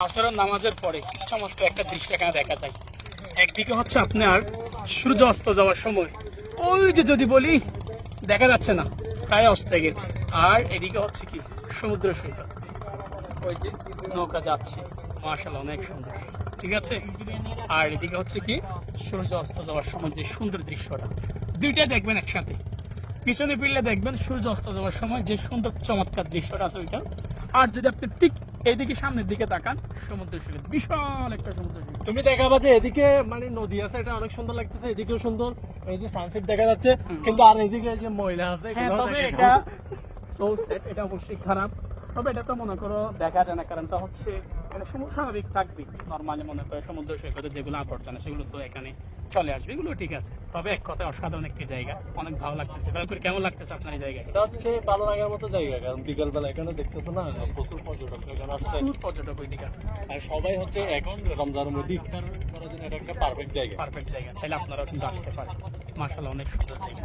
আসরের নামাজের পরে চমৎকার একটা দৃশ্য এখানে দেখা যায়। একদিকে হচ্ছে আপনার সূর্য অস্ত যাওয়ার সময়। ওই যে যদি বলি, দেখা যাচ্ছে না, প্রায় অস্ত গেছে। আর এদিকে হচ্ছে কি, সমুদ্র সৈকত। ওই যে নৌকা যাচ্ছে মার্শাল্লাহ অনেক সুন্দর। ঠিক আছে? আর এদিকে হচ্ছে কি সূর্য অস্ত যাওয়ার সময় যে সুন্দর দৃশ্যটা। দুইটাই দেখবেন একসাথে। পিছনে ফিরলে দেখবেন সূর্য অস্ত যাওয়ার সময় যে সুন্দর চমৎকার দৃশ্যটা আছে ওইটা। আর যদি আপনি ঠিক এইদিকে সামনের দিকে তাকান সমুদ্র সৈকত বিশাল একটা সমুদ্র সৈকত। তুমি দেখাবা যে এদিকে মানে নদী আছে এটা অনেক সুন্দর লাগতেছে এদিকেও সুন্দর এই যে সানসেট দেখা যাচ্ছে কিন্তু আর এদিকে যে মহিলা আছে হ্যাঁ তবে এটা সো সেট এটা অবশ্যই খারাপ। তবে এটা তো মনে করো দেখা যায় না কারণটা হচ্ছে এটা স্বাভাবিক থাকবে নর্মালি মনে করো সমুদ্র সৈকতে যেগুলো আবর্জনা সেগুলো তো এখানে চলে আসবে এগুলো ঠিক আছে। তবে এক কথায় অসাধারণ একটি জায়গা অনেক ভালো লাগতেছে। তারপরে কেমন লাগতেছে আপনার এই জায়গায় এটা হচ্ছে ভালো লাগার মতো জায়গা কারণ বিকাল বেলা এখানে দেখতেছো না প্রচুর পর্যটক এখানে আসছে। প্রচুর পর্যটক ওইদিকে। আর সবাই হচ্ছে এখন রমজানের মধ্যে ইফতার করার জন্য এটা একটা পারফেক্ট জায়গা। পারফেক্ট জায়গা চাইলে আপনারাও কিন্তু আসতে পারেন। মার্শাল্লাহ অনেক সুন্দর জায়গা।